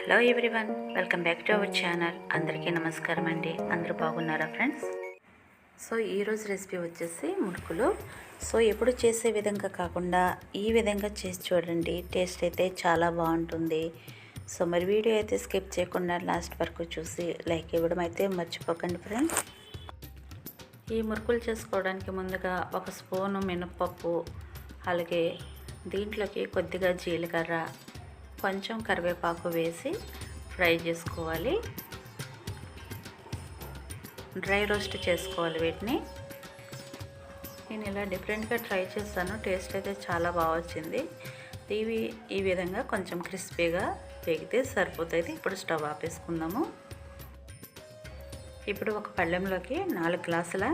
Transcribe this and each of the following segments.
Hello everyone welcome back to our channel. అందరికీ నమస్కారం అండి. అందరూ బాగున్నారా ఫ్రెండ్స్? సో ఈరోజు రెసిపీ వచ్చేసి మురుకులు సో ఎప్పుడు చేసే విధంగా కాకుండా ఈ విధంగా చేసి చూడండి. టేస్ట్ అయితే చాలా బాగుంటుంది. సో మరి వీడియో అయితే స్కిప్ చేయకుండా లాస్ట్ వరకు చూసి లైక్ ఇవ్వడం అయితే మర్చిపోకండి ఫ్రెండ్స్. ఈ మురుకులు చేసుకోవడానికి ముందుగా ఒక స్పూను మినప్పప్పు అలాగే దీంట్లోకి కొద్దిగా జీలకర్ర కొంచెం కరివేపాకు వేసి ఫ్రై చేసుకోవాలి. డ్రై రోస్ట్ చేసుకోవాలి వీటిని. నేను ఇలా డిఫరెంట్గా ట్రై చేస్తాను టేస్ట్ అయితే చాలా బాగా వచ్చింది. ఇవి ఈ విధంగా కొంచెం క్రిస్పీగా వేగితే సరిపోతుంది ఇప్పుడు స్టవ్ ఆపేసుకుందాము. ఇప్పుడు ఒక పళ్ళెంలోకి నాలుగు గ్లాసుల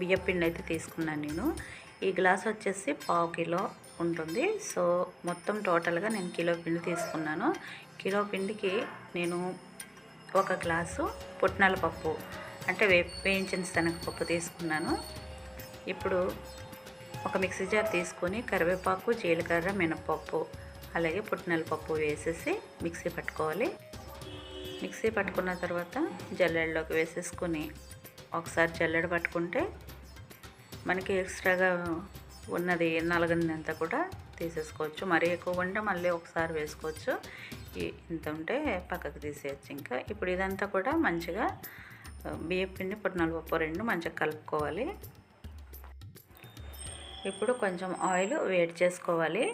బియ్యపిండి అయితే తీసుకున్నాను నేను. ఈ గ్లాస్ వచ్చేసి పావు కిలో ఉంటుంది సో మొత్తం టోటల్గా నేను కిలో పిండి తీసుకున్నాను. కిలో పిండికి నేను ఒక గ్లాసు పుట్నాల పప్పు అంటే వే వేయించిన శనగపప్పు తీసుకున్నాను. ఇప్పుడు ఒక మిక్సీ జార్ తీసుకొని కరివేపాకు జీలకర్ర మినపప్పు అలాగే పుట్నాల పప్పు వేసేసి మిక్సీ పట్టుకోవాలి. మిక్సీ పట్టుకున్న తర్వాత జల్లెడలోకి వేసేసుకొని ఒకసారి జల్లెడ పట్టుకుంటే మనకి ఎక్స్ట్రాగా ఉన్నది నలగనిదంతా కూడా తీసేసుకోవచ్చు. మరీ ఎక్కువ ఉంటే మళ్ళీ ఒకసారి వేసుకోవచ్చు. ఇంత ఉంటే పక్కకు తీసేయచ్చు ఇంకా. ఇప్పుడు ఇదంతా కూడా మంచిగా బియ్య పిండి పుట్నాలు పప్పు రెండు మంచిగా కలుపుకోవాలి. ఇప్పుడు కొంచెం ఆయిల్ వేడి చేసుకోవాలి.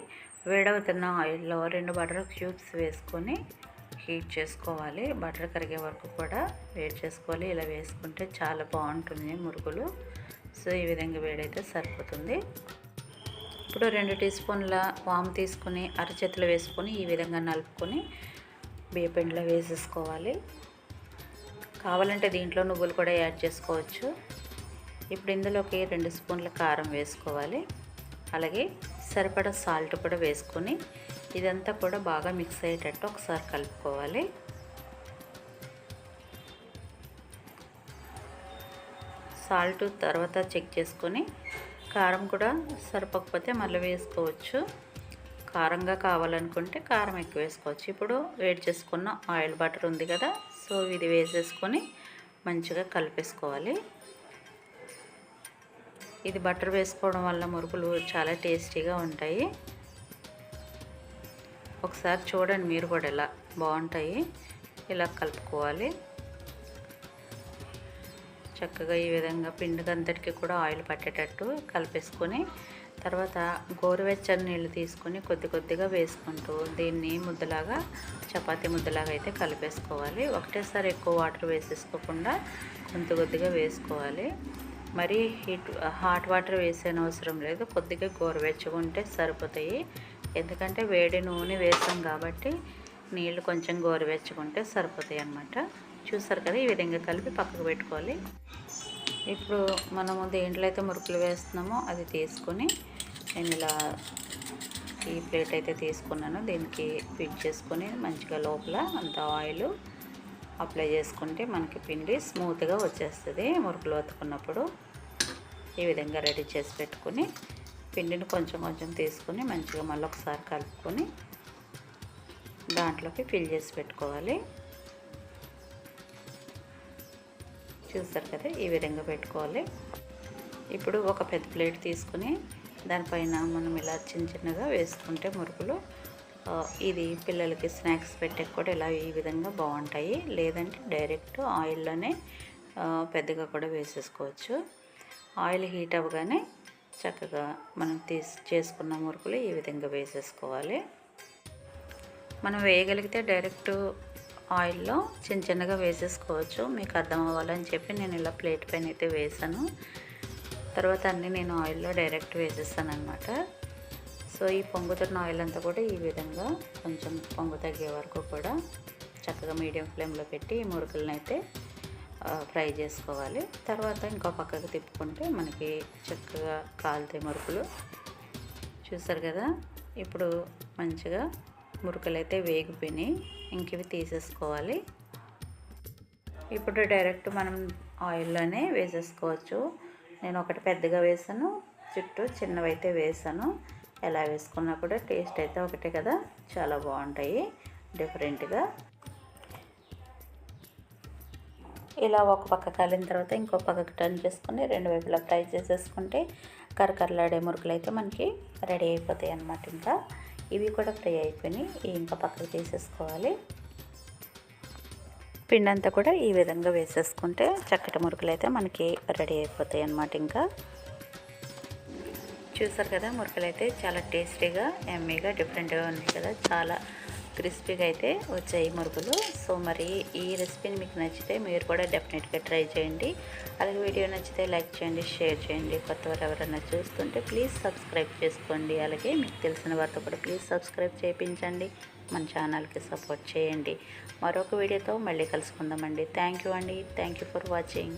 వేడవుతున్న ఆయిల్లో రెండు బటర్ క్యూబ్స్ వేసుకొని హీట్ చేసుకోవాలి. బటర్ కరిగే వరకు కూడా వేడి చేసుకోవాలి. ఇలా వేసుకుంటే చాలా బాగుంటుంది మురుగులు. సో ఈ విధంగా వేడైతే సరిపోతుంది. ఇప్పుడు రెండు టీ స్పూన్ల వాము తీసుకొని అరచేతులు వేసుకొని ఈ విధంగా నలుపుకొని బియ్యపిండిలో వేసేసుకోవాలి. కావాలంటే దీంట్లో నువ్వులు కూడా యాడ్ చేసుకోవచ్చు. ఇప్పుడు ఇందులోకి రెండు స్పూన్ల కారం వేసుకోవాలి. అలాగే సరిపడా సాల్ట్ కూడా వేసుకొని ఇదంతా కూడా బాగా మిక్స్ అయ్యేటట్టు ఒకసారి కలుపుకోవాలి. సాల్ట్ తర్వాత చెక్ చేసుకొని కారం కూడా సరిపోకపోతే మళ్ళీ వేసుకోవచ్చు. కారంగా కావాలనుకుంటే కారం ఎక్కువ వేసుకోవచ్చు. ఇప్పుడు వేడి చేసుకున్న ఆయిల్ బటర్ ఉంది కదా సో ఇది వేసేసుకొని మంచిగా కలిపేసుకోవాలి. ఇది బటర్ వేసుకోవడం వల్ల మురుకులు చాలా టేస్టీగా ఉంటాయి. ఒకసారి చూడండి మీరు కూడా ఇలా బాగుంటాయి. ఇలా కలుపుకోవాలి. చక్కగా ఈ విధంగా పిండికి అంతటికి కూడా ఆయిల్ పట్టేటట్టు కలిపేసుకొని తర్వాత గోరువెచ్చని నీళ్ళు తీసుకొని కొద్ది కొద్దిగా వేసుకుంటూ దీన్ని ముద్దలాగా చపాతి ముద్దలాగా అయితే కలిపేసుకోవాలి. ఒకటేసారి ఎక్కువ వాటర్ వేసేసుకోకుండా కొంత కొద్దిగా వేసుకోవాలి. మరి హీట్ హాట్ వాటర్ వేసేన అవసరం లేదు. కొద్దిగా గోరువెచ్చగా ఉంటే సరిపోతాయి. ఎందుకంటే వేడి నూనె వేసాం కాబట్టి నీళ్ళు కొంచెం గోరువెచ్చకుంటే సరిపోతాయి అన్నమాట. చూసారు కదా ఈ విధంగా కలిపి పక్కకు పెట్టుకోవాలి. ఇప్పుడు మనము దేంట్లో అయితే మురుకులు వేస్తున్నామో అది తీసుకొని నేను ఇలా ఈ ప్లేట్ అయితే తీసుకున్నాను. దీనికి ఫిట్ చేసుకొని మంచిగా లోపల అంత ఆయిల్ అప్లై చేసుకుంటే మనకి పిండి స్మూత్గా వచ్చేస్తుంది. మురుకులు వత్తుకున్నప్పుడు ఈ విధంగా రెడీ చేసి పెట్టుకొని పిండిని కొంచెం కొంచెం తీసుకొని మంచిగా మళ్ళీ ఒకసారి కలుపుకొని దాంట్లోకి ఫిల్ చేసి పెట్టుకోవాలి. చూస్తారు కదా ఈ విధంగా పెట్టుకోవాలి. ఇప్పుడు ఒక పెద్ద ప్లేట్ తీసుకుని దానిపైన మనం ఇలా చిన్న చిన్నగా వేసుకుంటే మురుకులు ఇది పిల్లలకి స్నాక్స్ పెట్టే కూడా ఇలా ఈ విధంగా బాగుంటాయి. లేదంటే డైరెక్ట్ ఆయిల్లోనే పెద్దగా కూడా వేసేసుకోవచ్చు. ఆయిల్ హీట్ అవ్వగానే చక్కగా మనం తీసి చేసుకున్న మురుకులు ఈ విధంగా వేసేసుకోవాలి. మనం వేయగలిగితే డైరెక్ట్ ఆయిల్లో చిన్న చిన్నగా వేసేసుకోవచ్చు. మీకు అర్థం అవ్వాలని చెప్పి నేను ఇలా ప్లేట్ పైన అయితే వేసాను. తర్వాత అన్నీ నేను ఆయిల్లో డైరెక్ట్ వేసేస్తాను అనమాట సో ఈ పొంగుతున్న ఆయిల్ అంతా కూడా ఈ విధంగా కొంచెం పొంగు తగ్గే వరకు కూడా చక్కగా మీడియం ఫ్లేమ్లో పెట్టి ఈ మురుకులను అయితే ఫ్రై చేసుకోవాలి. తర్వాత ఇంకో పక్కకు తిప్పుకుంటే మనకి చక్కగా కాలుతాయి మురుకులు. చూసారు కదా? ఇప్పుడు మంచిగా మురుకులు అయితే వేగిపోయినాయి. ఇంక ఇవి తీసేసుకోవాలి. ఇప్పుడు డైరెక్ట్ మనం ఆయిల్లోనే వేసేసుకోవచ్చు. నేను ఒకటి పెద్దగా వేసాను చుట్టూ చిన్నవైతే వేసాను. ఎలా వేసుకున్నా కూడా టేస్ట్ అయితే ఒకటే కదా. చాలా బాగుంటాయి డిఫరెంట్గా. ఇలా ఒక పక్క కాలిన తర్వాత ఇంకో పక్కకి టర్న్ చేసుకొని రెండు వైపులా ఫ్రై చేసేసుకుంటే కరకరలాడే మురుకులు అయితే మనకి రెడీ అయిపోతాయి అన్నమాట ఇంకా. ఇవి కూడా ఫ్రై అయిపోయినాయి. ఇంకా పక్కకు తీసేసుకోవాలి. పిండి అంతా కూడా ఈ విధంగా వేసేసుకుంటే చక్కటి మురుకులు అయితే మనకి రెడీ అయిపోతాయి అన్నమాట ఇంకా. చూసారు కదా మురుకులు అయితే చాలా టేస్టీగా ఎమ్మీగా డిఫరెంట్గా ఉంది కదా. చాలా క్రిస్పీగా అయితే వచ్చాయి మురుకులు. సో మరి ఈ రెసిపీని మీకు నచ్చితే మీరు కూడా డెఫినెట్గా ట్రై చేయండి. అలాగే వీడియో నచ్చితే లైక్ చేయండి షేర్ చేయండి. కొత్త వారు ఎవరైనా చూస్తుంటే ప్లీజ్ సబ్స్క్రైబ్ చేసుకోండి. అలాగే మీకు తెలిసిన వారితో కూడా ప్లీజ్ సబ్స్క్రైబ్ చేయించండి. మన ఛానల్కి సపోర్ట్ చేయండి. మరొక వీడియోతో మళ్ళీ కలుసుకుందామండి. థ్యాంక్ యూ అండి. Thank you for watching.